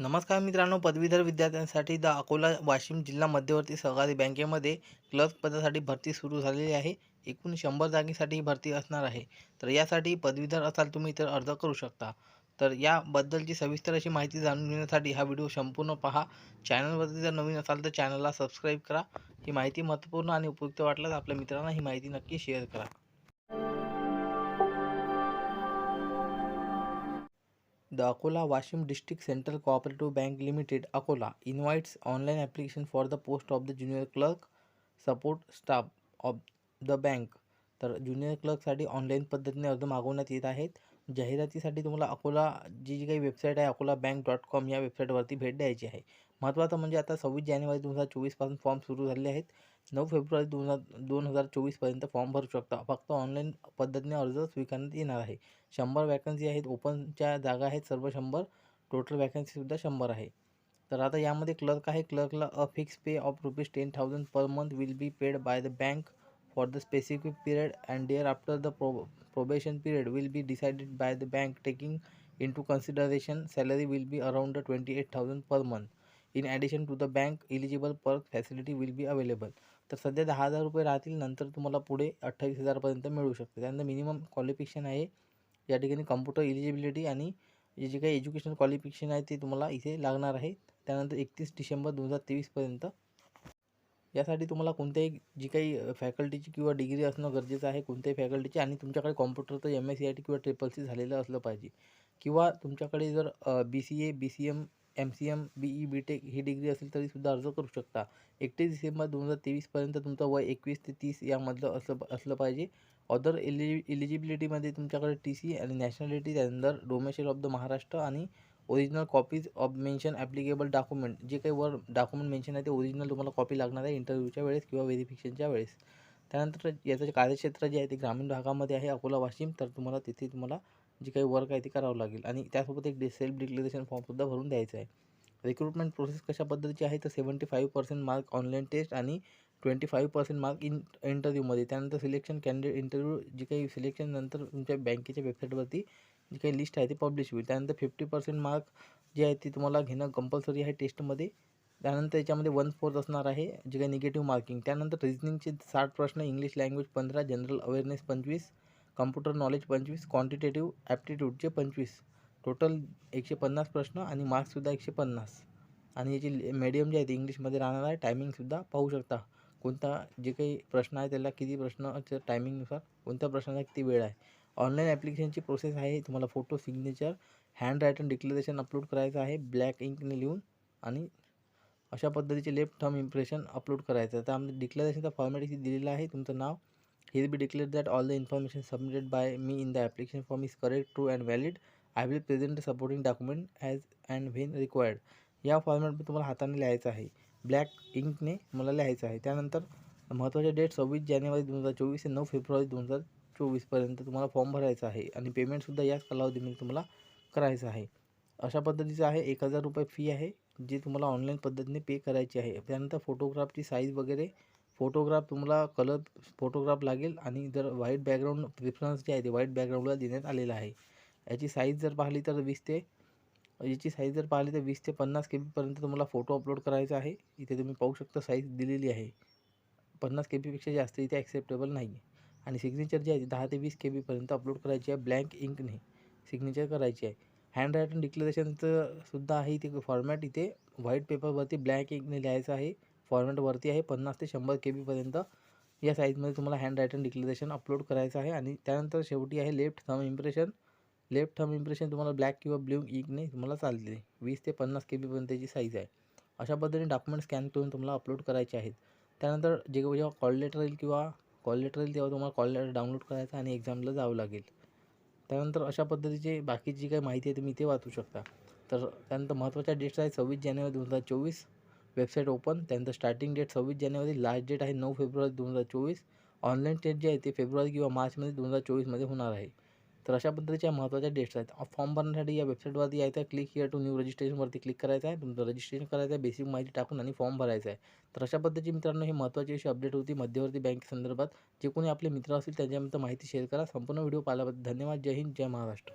नमस्कार मित्रांनो पदवीधर विद्यार्थ्यांसाठी द अकोला वाशिम जिल्हा मध्यवर्ती सहकारी बँकेमध्ये क्लर्क पदासाठी भरती सुरू झालेली आहे. एकूण शंभर जागेसाठी ही भरती असणार आहे. तर यासाठी पदवीधर असाल तुम्ही तर अर्ज करू शकता. तर याबद्दलची सविस्तर अशी माहिती जाणून घेण्यासाठी हा व्हिडिओ संपूर्ण पहा. चॅनलवरती जर नवीन असाल तर चॅनलला सबस्क्राईब करा. ही माहिती महत्त्वपूर्ण आणि उपयुक्त वाटल्यास आपल्या मित्रांना ही माहिती नक्की शेअर करा. The Akola Washim district central cooperative bank limited Akola. Invites online application for the post of the junior clerk support staff of the bank. तर ज्युनियर क्लर्कसाठी ऑनलाईन पद्धतीने अर्ज मागवण्यात येत आहेत. जाहिरातीसाठी तुम्हाला अकोला जी जी काही वेबसाईट आहे अकोला बँक डॉट कॉम या वेबसाईटवरती भेट द्यायची आहे. महत्त्वाचं म्हणजे आता सव्वीस जानेवारी दोन हजार चोवीसपासून फॉर्म सुरू झाले आहेत. नऊ फेब्रुवारी दोन हजार दोन हजार चोवीसपर्यंत फॉर्म भरू शकता. फक्त ऑनलाईन पद्धतीने अर्ज स्वीकारण्यात येणार आहे. शंभर वॅकन्सी आहेत ओपनच्या जागा आहेत सर्व शंभर. टोटल वॅकन्सीसुद्धा शंभर आहे. तर आता यामध्ये क्लर्क आहे. क्लर्कला a fix pay of rupees ten thousand per month will be paid by the bank for the specific period and thereafter after the probation period will be decided by the bank taking into consideration salary will be around the 28000 per month. In addition to the bank eligible perk facility will be available. तर सध्या दहा हजार रुपये राहतील नंतर तुम्हाला पुढे अठ्ठावीस हजारपर्यंत मिळू शकते. त्यानंतर मिनिमम क्वालिफिकेशन आहे या ठिकाणी कम्प्युटर इलिजिबिलिटी आणि जे जे काही एज्युकेशन क्वालिफिकेशन आहे ते तुम्हाला इथे लागणार आहे. त्यानंतर एकतीस डिसेंबर दोन हजार तेवीसपर्यंत यासाठी तुम्हाला कोणत्याही जी काही फॅकल्टीची किंवा डिग्री असणं गरजेचं आहे कोणत्याही फॅकल्टीची आणि तुमच्याकडे कॉम्प्युटरचं M S C I T किंवा ट्रिपल सी झालेलं असलं पाहिजे. किंवा तुमच्याकडे जर B C A B C M M C M B E B tech he degree असेल तरीसुद्धा अर्ज करू शकता. एकतीस डिसेंबर दोन हजार तेवीसपर्यंत तुमचं वय एकवीस ते तीस यामधलं असलं असलं पाहिजे. अदर इलि एलिजिबिलिटीमध्ये तुमच्याकडे टी सी आणि नॅशनॅलिटी त्यानंतर डोमेशियल ऑफ द महाराष्ट्र आणि original copies of mention applicable document जे काही वर डॉक्युमेंट मेन्शन आहे ते ओरिजिनल तुम्हाला कॉपी लागणार आहे इंटरव्ह्यूच्या वेळेस किंवा व्हेरिफिकेशनच्या वेळेस. त्यानंतर याचं जे कार्यक्षेत्र जे आहे ते ग्रामीण भागामध्ये आहे अकोला वाशिम तर तुम्हाला तिथे तुम्हाला जे काही वर्क आहे ते करावं लागेल. आणि त्यासोबत एक डि सेल्फ डिक्लेरेशन फॉर्मसुद्धा भरून द्यायचं आहे. रिक्रुटमेंट प्रोसेस कशा पद्धतीची आहे तर seventy five percent mark online test आणि twenty five percent mark in इंटरव्ह्यूमध्ये त्यानंतर सिलेक्शन कॅन्डिडेट इंटरव्ह्यू जी काही सिलेक्शन नंतर तुमच्या बँकेच्या वेबसाईटवरती जी काही लिस्ट आहे ती पब्लिश होईल. त्यानंतर फिफ्टी पर्सेंट मार्क जे आहे ते तुम्हाला घेणं कंपल्सरी आहे टेस्टमध्ये त्यानंतर याच्यामध्ये वन फोर्थ असणार आहे जे काही निगेटिव्ह मार्किंग त्यानंतर रिजनिंगचे साठ प्रश्न इंग्लिश लँग्वेज पंधरा जनरल अवेअरनेस पंचवीस कम्प्युटर नॉलेज पंचवीस क्वांटिटेटिव्ह ॲप्टिट्यूडचे पंचवीस. टोटल एकशे पन्नास प्रश्न आणि मार्क्ससुद्धा एकशे पन्नास. आणि याची मीडियम जे आहे ते इंग्लिशमध्ये राहणार आहे. टायमिंगसुद्धा पाहू शकता. कोणता जे काही प्रश्न आहे त्याला किती प्रश्नाच्या टायमिंगनुसार कोणत्या प्रश्नाला किती वेळ आहे? ऑनलाईन ॲप्लिकेशनची प्रोसेस आहे. तुम्हाला photo signature hand written declaration upload करायचं आहे. ब्लॅक इंकने लिहून आणि अशा पद्धतीचे लेफ्ट थम इम्प्रेशन अपलोड करायचं आहे. त्यामध्ये डिक्लेरेशनचा फॉर्मॅट इथे दिलेला आहे. तुमचं नाव. हे be declare that all the information submitted by me in the application form is correct true and valid I will present supporting document as and when required या फॉर्मॅटमध्ये तुम्हाला हाताने लिहायचं आहे. ब्लॅक इंकने मला लिहायचं आहे. त्यानंतर महत्त्वाचे डेट सव्वीस जानेवारी दोन हजार चोवीस ते नऊ फेब्रुवारी दोन हजार चोवीसपर्यंत तुम्हाला फॉर्म भरायचा आहे आणि पेमेंटसुद्धा याच कालावधीमध्ये तुम्हाला करायचं आहे. अशा पद्धतीचं आहे. एक हजार रुपये फी आहे जी तुम्हाला ऑनलाईन पद्धतीने पे करायची आहे. त्यानंतर फोटोग्राफची साईज वगैरे. फोटोग्राफ तुम्हाला कलर फोटोग्राफ लागेल आणि जर व्हाईट बॅकग्राऊंड प्रिफरन्स जे आहे ते व्हाईट बॅकग्राऊंडला देण्यात आलेलं आहे. याची साईज जर पाहिली तर वीस ते याची साईज जर पाहिली तर वीस ते पन्नास के बीपर्यंत तुम्हाला फोटो अपलोड करायचा आहे. इथे तुम्ही पाहू शकता साईज दिलेली आहे. पन्नास के बीपेक्षा जास्त इथे ॲक्सेप्टेबल नाही आहे आणि सिग्नेचर जे आहे दहा ते वीस के बीपर्यंत अपलोड करायची आहे ब्लँक इंकने सिग्नेचर करायची आहे. हँड रायटिंग डिक्लेरेशनचं सुद्धा आहे इथे फॉर्मॅट इथे. व्हाईट पेपरवरती ब्लॅक इंकने लिहायचं आहे. फॉर्मॅटवरती आहे पन्नास ते शंभर के बीपर्यंत या साईजमध्ये तुम्हाला हँड रायटिंग डिक्लेरेशन अपलोड करायचं आहे. आणि त्यानंतर शेवटी आहे left thumb impression left thumb impression तुम्हाला ब्लॅक किंवा ब्ल्यू इंकने तुम्हाला चालते. वीस ते पन्नास के बीपर्यंतची साईज आहे. अशा पद्धतीने डॉक्युमेंट स्कॅन करून तुम्हाला अपलोड करायचे आहेत. त्यानंतर जे जेव्हा कॉल लेटर येईल किंवा कॉल लेटर येईल तेव्हा तुम्हाला कॉल लेटर डाउनलोड करायचा आणि एक्झामला जावं लागेल. त्यानंतर अशा पद्धतीचे बाकीची जी काही माहिती आहे तुम्ही ते वाचू शकता. तर त्यानंतर महत्त्वाच्या डेट्स आहेत सव्वीस जानेवारी दोन हजार चोवीस. वेबसाईट ओपन त्यानंतर स्टार्टिंग डेट सव्वीस जानेवारी. लास्ट डेट आहे नऊ फेब्रुवारी दोन हजार चोवीस. ऑनलाईन टेस्ट जे आहे ते फेब्रुवारी किंवा मार्चमध्ये दोन हजार चोवीसमध्ये होणार आहे. तर अशा पद्धतीच्या महत्त्वाच्या डेट्स आहेत. फॉर्म भरण्यासाठी या वेबसाईटवरती यायचं आहे क्लिक हिअर टू न्यू रजिस्ट्रेशनवरती क्लिक करायचं आहे. तुमचं रजिस्ट्रेशन करायचं आहे बेसिक माहिती टाकून आणि फॉर्म भरायचा आहे. तर अशा पद्धतीची मित्रांनो ही महत्त्वाची अशी अपडेट होती मध्यवर्ती बँकेसंदर्भात जे कोणी आपले मित्र असतील त्यांच्यापर्यंत माहिती शेअर करा. संपूर्ण व्हिडिओ पाहिल्याबद्दल धन्यवाद. जय हिंद जय महाराष्ट्र.